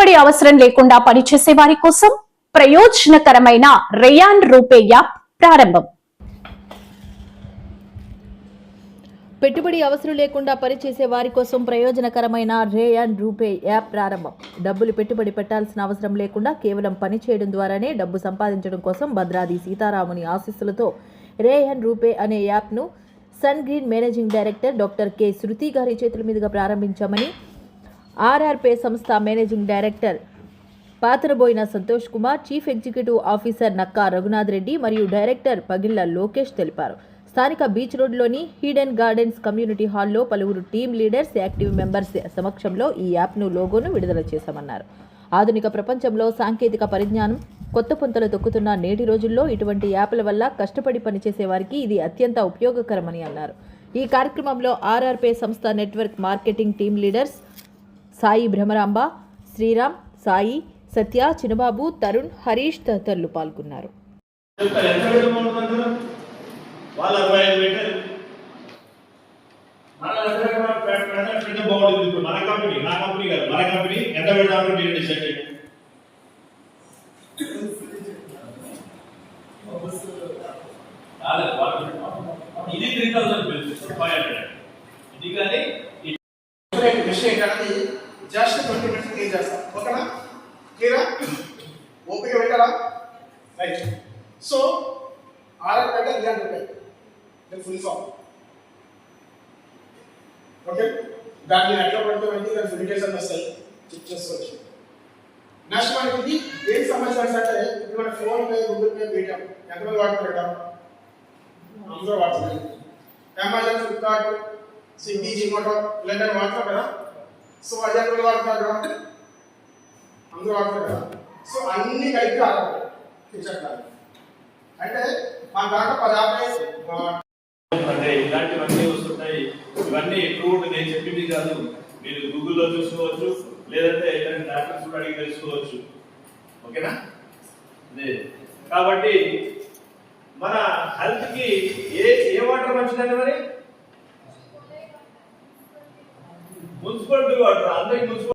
పెట్టుబడి అవసరం లేకుండా పనిచేసే వారి కోసం ప్రయోజనకరమైన రేయాన్ రూపే యాప్ ప్రారంభం. పెట్టుబడి అవసరం లేకుండా పనిచేసే వారి కోసం ప్రయోజనకరమైన రే అండ్ రూపే యాప్ ప్రారంభం. డబ్బులు పెట్టుబడి పెట్టాల్సిన అవసరం లేకుండా కేవలం పని చేయడం ద్వారానే డబ్బు సంపాదించడం కోసం భద్రాది సీతారాముని ఆశీస్సులతో రే అండ్ రూపే అనే యాప్ను Sun Green managing director doctor K Shruti గారి చేతుల మీదుగా ప్రారంభించామని ఆర్ఆర్పే సంస్థ managing director Pathraboina Santosh Kumar chief executive officer Nakka Raghunath Reddy మరియు డైరెక్టర్ పగిళ్ళ లోకేష్ తెలిపారు. స్థానిక బీచ్ రోడ్లోని హీడెన్ గార్డెన్స్ కమ్యూనిటీ హాల్లో పలువురు టీమ్ లీడర్స్ యాక్టివ్ మెంబర్స్ సమక్షంలో ఈ యాప్ను లోగోను విడుదల చేశామన్నారు. ఆధునిక ప్రపంచంలో సాంకేతిక పరిజ్ఞానం కొత్త పుంతలు తొక్కుతున్న నేటి రోజుల్లో ఇటువంటి యాప్ల వల్ల కష్టపడి పనిచేసే వారికి ఇది అత్యంత ఉపయోగకరమని అన్నారు. ఈ కార్యక్రమంలో ఆర్ఆర్పే సంస్థ network marketing team leaders Sai Bhramaramba Sriram Sai Satya Chinababu Tarun Harish తదితరులు పాల్గొన్నారు. మన కంపెనీ నా కంపెనీ కాదు మన కంపెనీ ఎంత డిసైడ్ చేయండి ఇది three thousand bills five hundred ఇది కానీ విషయం ఏంటంటే జస్ట్ ట్వంటీ మినిట్స్ క్లీన్ చేస్తాం ఓకేనా క్లియరా ఓపిక పెట్టారా రైట్ సో ఆర్ఆర్ పెట్టా ఇలాంటి ఉంటాయి నేను ఫుల్ ఫామ్ ఓకే దాన్ని ఎట్లా పడితే వెంటనే దాని ఫిలికేషన్ వస్తాయి చెక్ చేసుకోవచ్చు నెక్స్ట్ మనకి ఇది ఏం సమస్య అంటే ఇప్పుడు మన PhonePe Google pay Paytm ఎంతమంది వాడుతుంటాం అందరూ వాడుతున్నారు. అమెజాన్ ఫ్లిప్కార్ట్ స్విగ్గీ జొమాటో ఇలాంటివి వాడుతున్నాం కదా సో అది ఎక్కడ వాడుతున్నారు? అందరూ వాడతారు కదా. సో అన్ని కలిపి ఆడాలి కిచెన్ అంటే మన దాంట్లో పది అంటే ఇలాంటివన్నీ వస్తుంటాయి. ఇవన్నీ ప్రూవ్డ్ నేను చెప్పింది కాదు. మీరు గూగుల్లో చూసుకోవచ్చు లేదంటే ఇలాంటి డాక్టర్స్ కూడా అడిగి తెలుసుకోవచ్చు. ఓకేనా? అదే. కాబట్టి మన హెల్త్కి ఏ ఏ వాటర్ మంచిదండి మరి? మున్సిపాలిటీ వాటర్ అందరికి మున్సిపల్